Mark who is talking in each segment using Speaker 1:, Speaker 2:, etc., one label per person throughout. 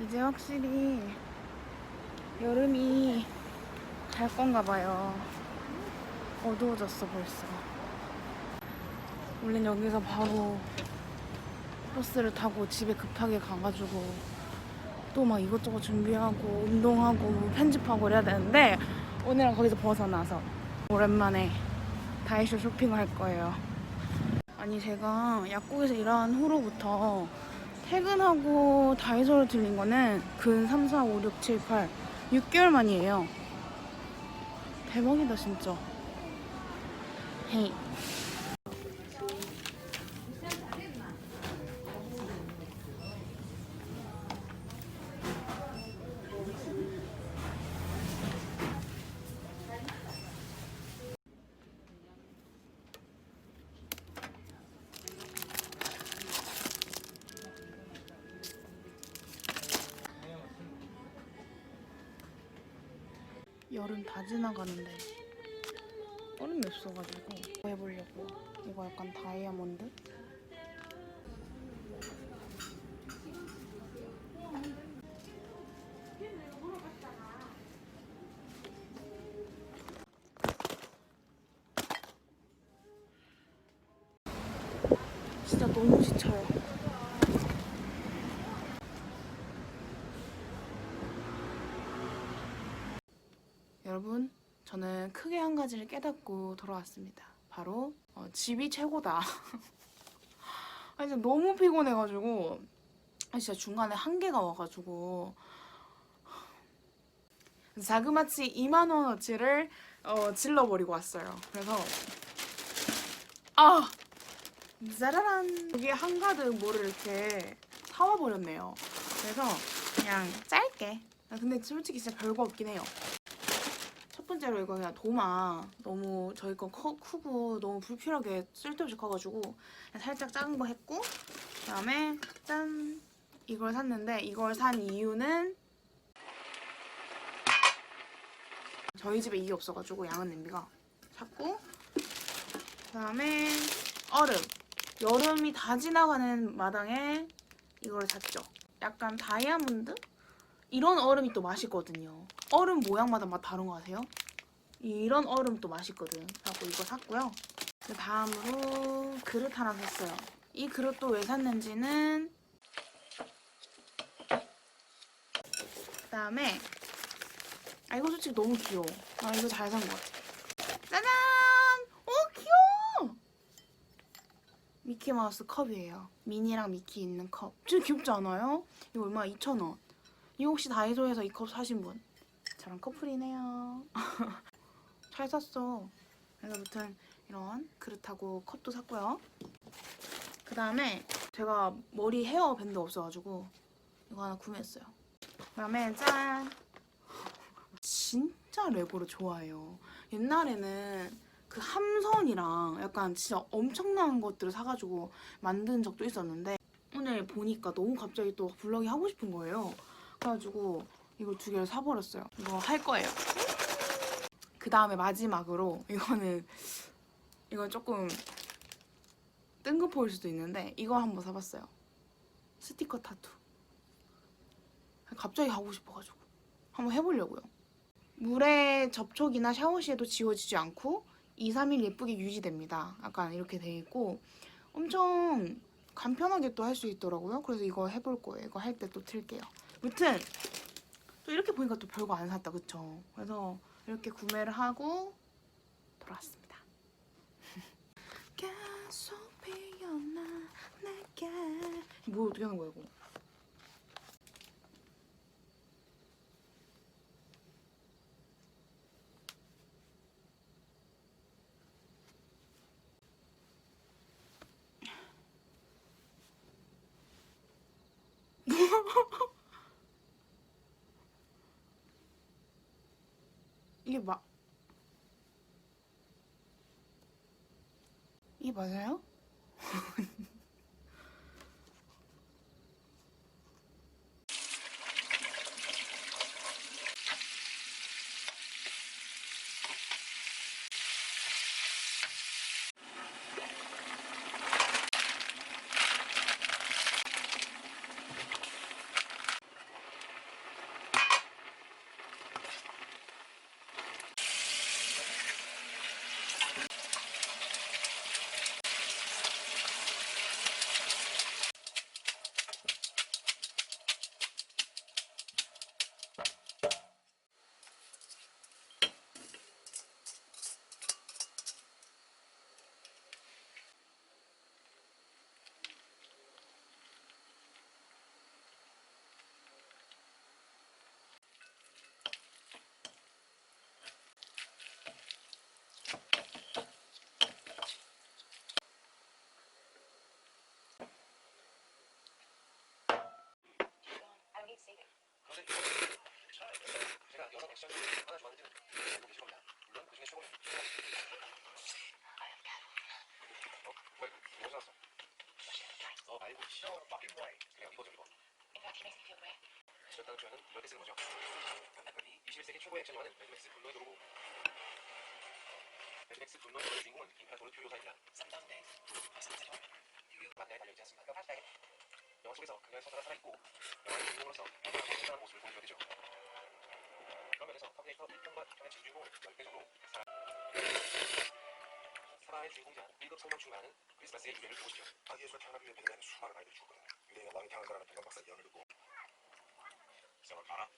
Speaker 1: 이제 확실히 여름이 갈 건가 봐요. 어두워졌어 벌써. 원래 여기서 바로 버스를 타고 집에 급하게 가가지고 또 막 이것저것 준비하고 운동하고 편집하고 그래야 되는데 오늘은 거기서 벗어나서 오랜만에 다이쇼 쇼핑을 할 거예요. 아니 제가 약국에서 일한 후로부터 퇴근하고 다이소를 들린 거는 근 3, 4, 5, 6, 7, 8 6개월 만이에요. 대박이다 진짜. 헤이. 여름 다 지나가는데 얼음이 없어가지고 이거 해보려고 이거 약간 다이아몬드? 저는 크게 한 가지를 깨닫고 돌아왔습니다. 바로 어, 집이 최고다. 아 진짜 너무 피곤해가지고 아, 진짜 중간에 한계가 와가지고 자그마치 2만 원어치를 어, 질러버리고 왔어요. 그래서 아 짜라란 여기 한가득 뭐를 이렇게 사와 버렸네요. 그래서 그냥 짧게. 아, 근데 솔직히 진짜 별거 없긴 해요. 첫 번째로 이거 그냥 도마. 너무 저희 거 커, 크고 너무 불필요하게 쓸데없이 커가지고 그냥 살짝 작은 거 했고 그다음에 짠. 이걸 샀는데 이걸 산 이유는 저희 집에 이게 없어가지고 양은 냄비가 샀고 그다음에 얼음. 여름이 다 지나가는 마당에 이걸 샀죠. 약간 다이아몬드? 이런 얼음이 또 맛있거든요. 얼음 모양마다 맛 다른 거 아세요? 이런 얼음 또 맛있거든. 그래서 이거 샀고요. 그 다음으로 그릇 하나 샀어요. 이 그릇도 왜 샀는지는 그 다음에 아 이거 솔직히 너무 귀여워. 아 이거 잘 산 것 같아. 짜잔! 오 귀여워! 미키 마우스 컵이에요. 미니랑 미키 있는 컵. 진짜 귀엽지 않아요? 이거 얼마? 2,000원. 이거 혹시 다이소에서 이 컵 사신 분? 저랑 커플이네요. 잘 샀어. 그래서 아무튼 이런 그릇하고 컵도 샀고요. 그 다음에 제가 머리 헤어 밴드 없어가지고 이거 하나 구매했어요. 그 다음에 짠! 진짜 레고를 좋아해요. 옛날에는 그 함선이랑 약간 진짜 엄청난 것들을 사가지고 만든 적도 있었는데 오늘 보니까 너무 갑자기 또 블럭이 하고 싶은 거예요. 그래가지고 이걸 두 개를 사버렸어요. 이거 할 거예요. 그 다음에 마지막으로 이거는 이건 조금 뜬금 보일 수도 있는데 이거 한번 사봤어요. 스티커 타투. 갑자기 하고 싶어가지고 한번 해보려고요. 물에 접촉이나 샤워 시에도 지워지지 않고 2, 3일 예쁘게 유지됩니다. 약간 이렇게 돼 있고 엄청 간편하게 또 할 수 있더라고요. 그래서 이거 해볼 거예요. 이거 할 때 또 틀게요. 무튼 또 이렇게 보니까 또 별거 안 샀다 그쵸? 그래서 이렇게 구매를 하고 돌아왔습니다. 계속 피어나 내게 뭐 어떻게 하는 거야 이거? 이게 마 이게 맞아요?
Speaker 2: 지렸다는 표현은 때 쓰는 거죠. 21세기 최고의 액션 영화는 매드맥스 분노의 도로 매드맥스 분노의 도로의 주인공은 임페라토르 퓨리오사입니다. 만나에 달려있지 않습니다. 영화 속에서 그녀의 서사가 살아있고 영화의 주인공으로서 성실한 모습을 보여줘야 되죠. 터미네이터 1편과 2편의 주인공을 열대적으로 사라 사라의 주인공이자 1급 성령 충만하는 크리스마스의 유래를 보시죠.
Speaker 3: 아 예수가 태어나기 위해 베들레헴에 수많은 아이들이 죽었거든요. 유대인은 왕이 태어난 거라는 동방 박사 예언을 듣고. 시작을 알아?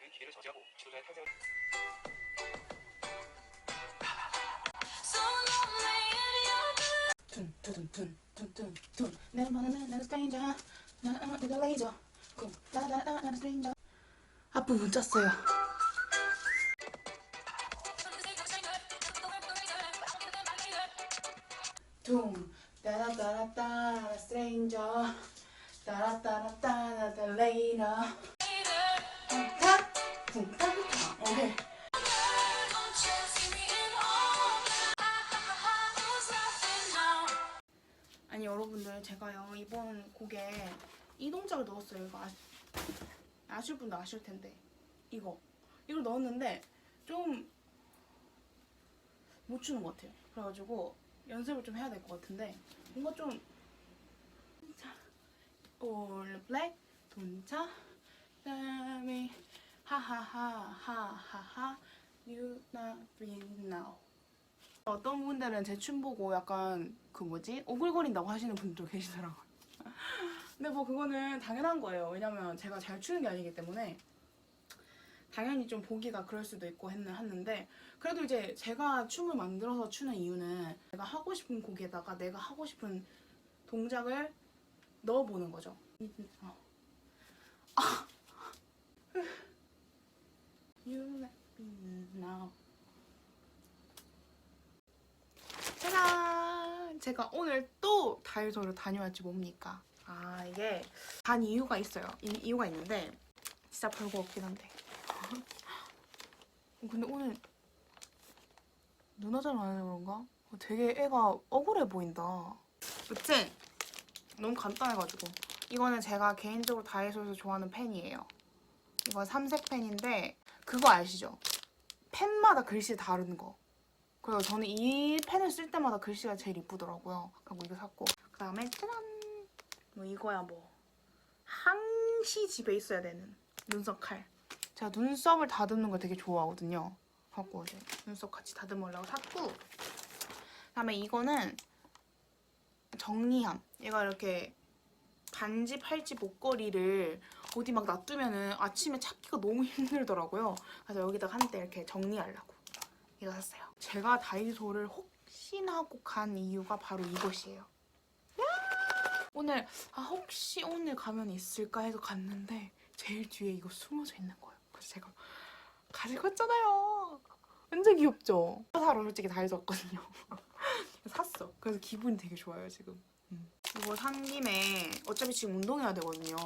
Speaker 2: 그 기회를 저지하고 지도자의 탄생을
Speaker 1: 둔둔둔둔둔둔. 내가 말하는 나는 스트레인저 나는 내가 레이저 스트레인저 앞부분 짰어요. 둥 따라따라따 스트레인저 따라따라따 나는 레이저 쿵탁 쿵탁. 오케이. 아니 여러분들 제가요 이번 곡에 이 동작을 넣었어요. 이거 아, 아실 분도 아실 텐데 이거 이걸 넣었는데 좀 못 추는 것 같아요. 그래가지고 연습을 좀 해야 될 것 같은데 뭔가 좀 자, 올 블랙 돈차 그다음에 하하하 하하하 you not breathe now 어떤 분들은 제 춤 보고 약간 그 뭐지 오글거린다고 하시는 분도 계시더라고요. 근데 뭐 그거는 당연한 거예요. 왜냐면 제가 잘 추는 게 아니기 때문에 당연히 좀 보기가 그럴 수도 있고 했는 했는데 그래도 이제 제가 춤을 만들어서 추는 이유는 내가 하고 싶은 곡에다가 내가 하고 싶은 동작을 넣어보는 거죠. 어. 아. You let me know. 짜잔! 제가 오늘 또 다이소를 다녀왔지 뭡니까? 아 이게 단 이유가 있어요. 이, 이유가 있는데 진짜 별거 없긴 한데. 근데 오늘 눈화장 안 해서 그런가? 되게 애가 억울해 보인다. 그치? 너무 간단해가지고. 이거는 제가 개인적으로 다이소에서 좋아하는 펜이에요. 이건 삼색 펜인데 그거 아시죠? 펜마다 글씨 다른 거. 그래서 저는 이 펜을 쓸 때마다 글씨가 제일 이쁘더라고요. 그리고 이거 샀고 그 다음에 짜잔! 뭐 이거야 뭐 항시 집에 있어야 되는 눈썹 칼. 제가 눈썹을 다듬는 걸 되게 좋아하거든요. 갖고 이제 눈썹 같이 다듬으려고 샀고 그다음에 이거는 정리함. 얘가 이렇게 반지, 팔찌, 목걸이를 어디 막 놔두면은 아침에 찾기가 너무 힘들더라고요. 그래서 여기다가 한때 이렇게 정리하려고 이거 샀어요. 제가 다이소를 혹시나 하고 간 이유가 바로 이것이에요. 야! 오늘 아 혹시 오늘 가면 있을까 해서 갔는데 제일 뒤에 이거 숨어져 있는 거예요. 그래서 제가 가지고 왔잖아요. 완전 귀엽죠? 사러 솔직히 다이소 왔거든요. 샀어. 그래서 기분이 되게 좋아요 지금. 음. 이거 산 김에 어차피 지금 운동해야 되거든요.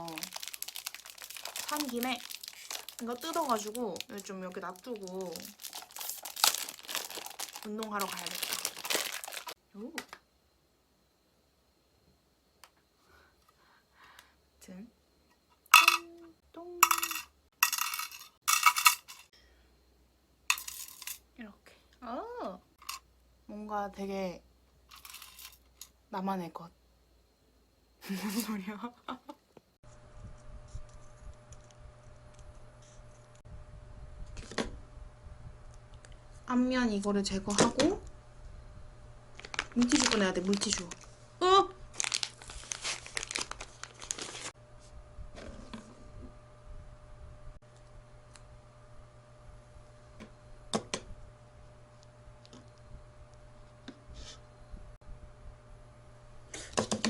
Speaker 1: 산 김에 이거 뜯어가지고 좀 여기 놔두고 운동하러 가야겠다. 오. 튼 똥. 이렇게. 어. 뭔가 되게 나만의 것. 무슨 소리야? 앞면 이거를 제거하고 물티슈 꺼내야 돼 물티슈 어?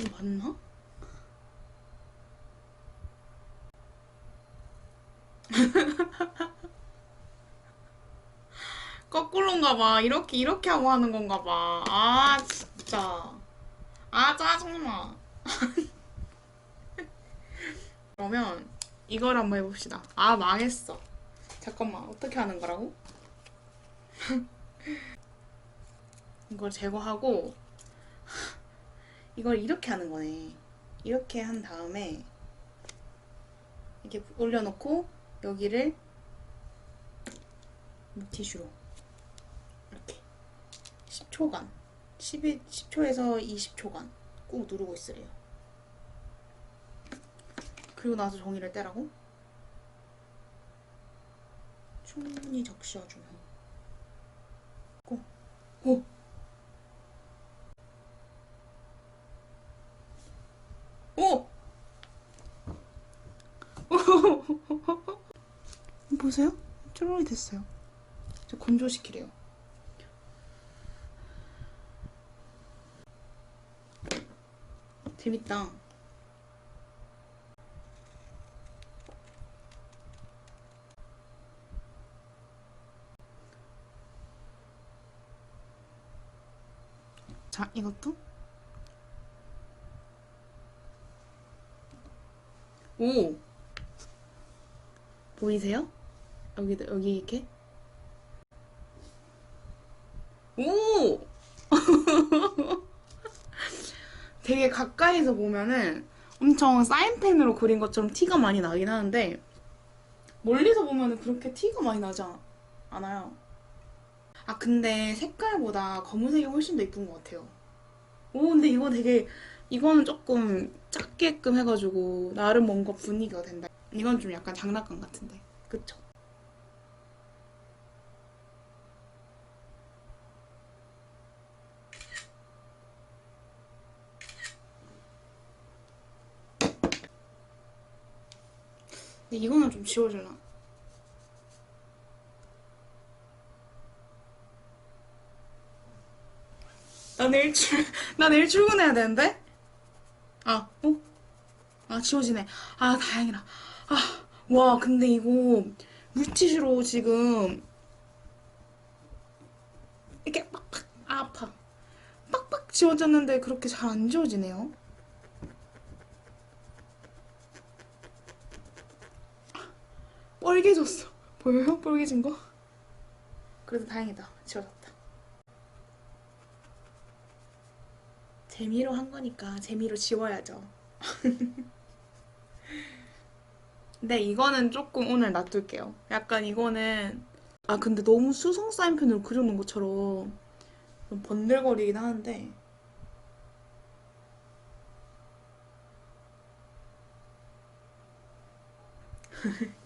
Speaker 1: 이거 맞나? 거꾸로인가 봐. 이렇게 이렇게 하고 하는 건가 봐. 아 진짜. 아 짜증나. 그러면 이걸 한번 해봅시다. 아 망했어. 잠깐만 어떻게 하는 거라고? 이걸 제거하고 이걸 이렇게 하는 거네. 이렇게 한 다음에 이렇게 올려놓고 여기를 물티슈로 이렇게 10초간 10일, 10초에서 20초간 꾹 누르고 있으래요. 그리고 나서 종이를 떼라고? 충분히 후. 고. 오. 오. 보세요. 쭈루리 됐어요. 저 건조시키래요. 재밌다. 자, 이것도 오 보이세요? 여기 여기 이렇게 오 되게 가까이서 보면은 엄청 사인펜으로 그린 것처럼 티가 많이 나긴 하는데 멀리서 보면은 그렇게 티가 많이 나지 않- 않아요. 아 근데 색깔보다 검은색이 훨씬 더 이쁜 것 같아요. 오 근데 이거 되게 이거는 조금 작게끔 해가지고 나름 뭔가 분위기가 된다. 이건 좀 약간 장난감 같은데, 그쵸? 근데 이거는 좀 지워질라. 나 내일 출, 나 내일 출근해야 되는데? 아, 어? 아, 지워지네. 아, 다행이다. 아, 와, 근데 이거 물티슈로 지금 이렇게 빡빡, 아, 아파. 빡빡 지워졌는데 그렇게 잘 안 지워지네요. 뻘개졌어. 보여요? 뻘개진 거? 그래도 다행이다. 지워졌다. 재미로 한 거니까 재미로 지워야죠. 근데 이거는 조금 오늘 놔둘게요. 약간 이거는 아 근데 너무 수성 사인펜으로 그려놓은 것처럼 좀 번들거리긴 하는데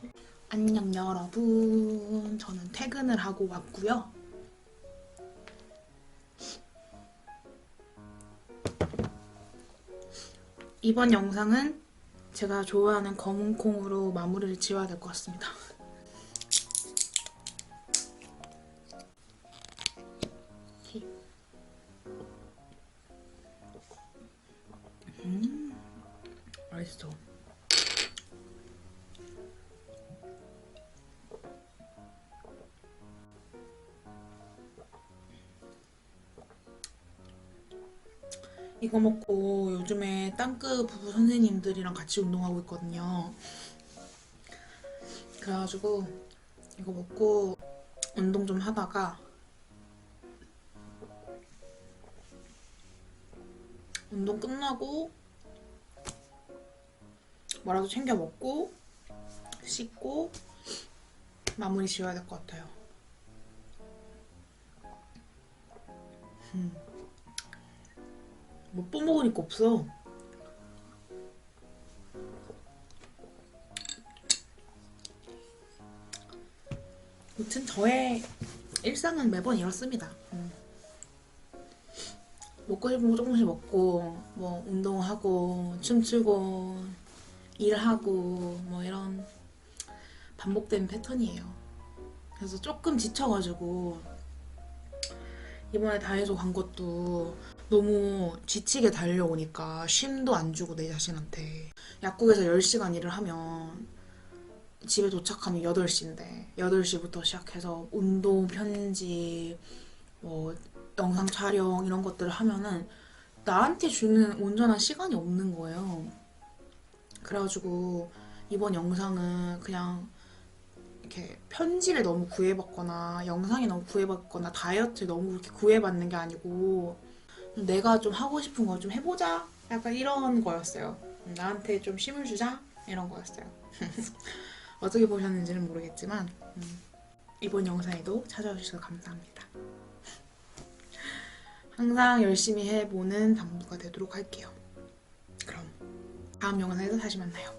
Speaker 1: 안녕 여러분. 저는 퇴근을 하고 왔고요. 이번 영상은 제가 좋아하는 검은 콩으로 마무리를 지어야 될 것 같습니다. 이거 먹고 요즘에 땅끝 부부 선생님들이랑 같이 운동하고 있거든요. 그래가지고 이거 먹고 운동 좀 하다가 운동 끝나고 뭐라도 챙겨 먹고 씻고 마무리 지어야 될 것 같아요. 음. 뭐 뽀먹으니까 없어. 무튼 저의 일상은 매번 이렇습니다. 음. 먹고 싶은 거 조금씩 먹고 뭐 운동하고 춤추고 일하고 뭐 이런 반복되는 패턴이에요. 그래서 조금 지쳐가지고 이번에 다이소 간 것도 너무 지치게 달려오니까 쉼도 안 주고 내 자신한테 약국에서 10시간 일을 하면 집에 도착하면 8시인데 8시부터 시작해서 운동, 편집, 뭐 영상 촬영 이런 것들을 하면은 나한테 주는 온전한 시간이 없는 거예요. 그래가지고 이번 영상은 그냥 이렇게 편지를 너무 구애받거나 영상이 너무 구애받거나 다이어트 너무 그렇게 구애받는 게 아니고 내가 좀 하고 싶은 거 좀 해보자. 약간 이런 거였어요. 나한테 좀 힘을 주자. 이런 거였어요. 어떻게 보셨는지는 모르겠지만 음, 이번 영상에도 찾아와 주셔서 감사합니다. 항상 열심히 해보는 당부가 되도록 할게요. 그럼 다음 영상에서 다시 만나요